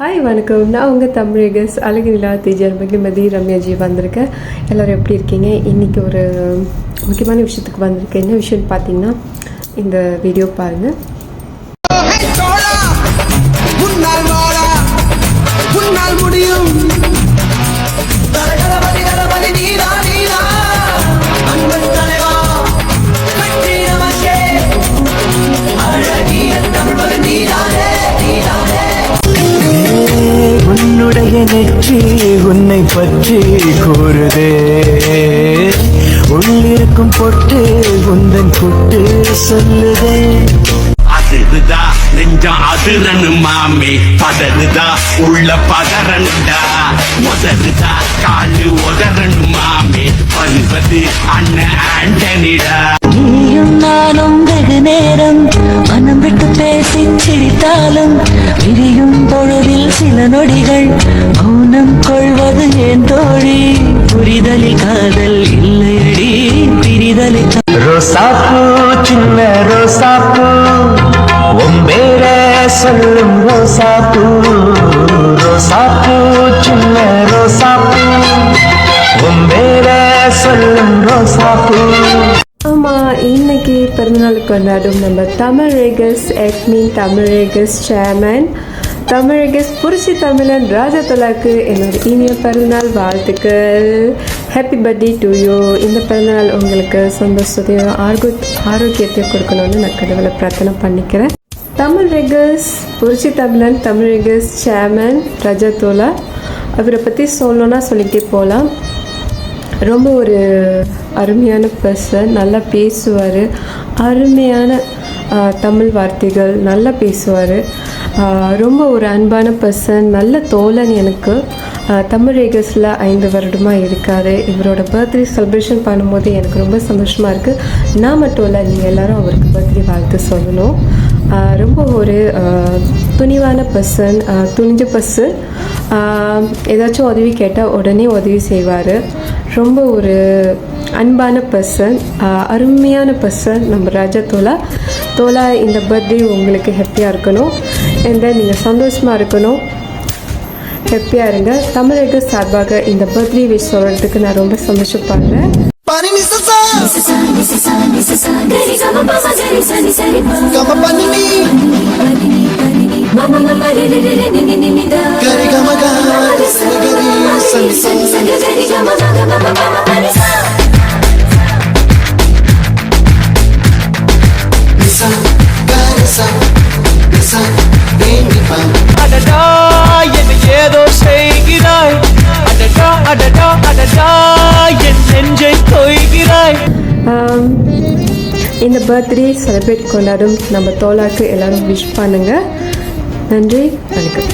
Hi வணக்கம். நான் உங்கள் தமிழகஸ் அழகு நிலா தேஜர் மகிமதி ரம்யாஜி வந்திருக்கேன். எல்லோரும் எப்படி இருக்கீங்க? இன்றைக்கி ஒரு முக்கியமான விஷயத்துக்கு வந்திருக்கேன். என்ன விஷயம்னு பார்த்தீங்கன்னா இந்த வீடியோ பாருங்கள் உன்னுடைய நெற்றி உன்னை பற்றி கூறுதே. உள்ளிருக்கும் பொட்டு உந்தன் குட்டு சொல்லுதே. அதிருதா நெஞ்சம் அதிரனு மாமே. பதறுதா உள்ள பதறனுடா. உதறுதா காலு உதறனு மாமே. வருவது அண்ணன் ஆண்டனிடா. நீயும் நானும் வெகு நேரம் மனம் விட்டு பேசி சிரித்தாலும் விரியும் பொழுதில் சில நொடிகள் மௌனம் கொள்வது ஏன் தோழி? புரிதலில் காதல் இல்லையடி பிரிதலை ரோசாப்பூ சின்ன ரோசாப்பூ ஒம்பேர சொல்லும் ரோசாப்பூ. ரோசாப்பூ சின்ன ரோசாப்பூ ஒம்பேர சொல்லும் ரோசாப்பூ. ஆமாம் இன்னைக்கு பிறந்தநாள் கொண்டாடும் நம்ம தமிழகஸ் எட்மின் தமிழகஸ் சேர்மன் தமிழகஸ் புரட்சி தமிழன் ராஜதலாக்கு என்னோட இனிய பிறந்தநாள் வாழ்த்துக்கள். ஹாப்பி பர்த்டே டு யூ இந்த பிறந்தநாள் உங்களுக்கு சந்தோஷத்தையும் ஆரோக்கிய ஆரோக்கியத்தையும் கொடுக்கணும்னு நான் கடவுளை பிரார்த்தனை பண்ணிக்கிறேன். தமிழ் ரெகஸ் புரட்சி தமிழன் தமிழ் ரெகஸ் சேர்மன் ரஜதோலா அவரை பற்றி சொல்லணும்னா சொல்லிகிட்டே போகலாம் ரொம்ப ஒரு அருமையான பர்சன் நல்லா பேசுவார். அருமையான தமிழ் வார்த்தைகள் நல்லா பேசுவார். ரொம்ப ஒரு அன்பான பர்சன் நல்ல தோழன் எனக்கு. தமிழ் ரேகஸில் ஐந்து வருடமாக இருக்கார். இவரோட பர்த்டே செலிப்ரேஷன் பண்ணும்போது எனக்கு ரொம்ப சந்தோஷமாக இருக்குது நான் மட்டும் இல்லை நீங்கள் எல்லாரும் அவருக்கு பர்த்டே வாழ்த்து சொல்லணும். ரொம்ப ஒரு துணிவான பர்சன் துணிஞ்ச பர்சன் ஏதாச்சும் உதவி கேட்டால் உடனே உதவி செய்வார். ரொம்ப ஒரு அன்பான பர்சன் அருமையான பர்சன் நம்ம ராஜா தோலா தோலா இந்த பர்த்டே உங்களுக்கு ஹாப்பியாக இருக்கணும். அண்ட் தென் நீங்கள் சந்தோஷமாக இருக்கணும். ஹாப்பியாக இருங்க. தமிழக சார்பாக இந்த பர்த்டே விஷ் சொல்கிறதுக்கு நான் ரொம்ப சந்தோஷப்படுறேன். என் நெஞ்சை கொய்கிறாய் இந்த பர்த்டே செலிப்ரேட் கொண்டாடும் நம்ம தோலாக்கு எல்லாரும் விஷ் பண்ணுங்கள் நன்றி வணக்கம்.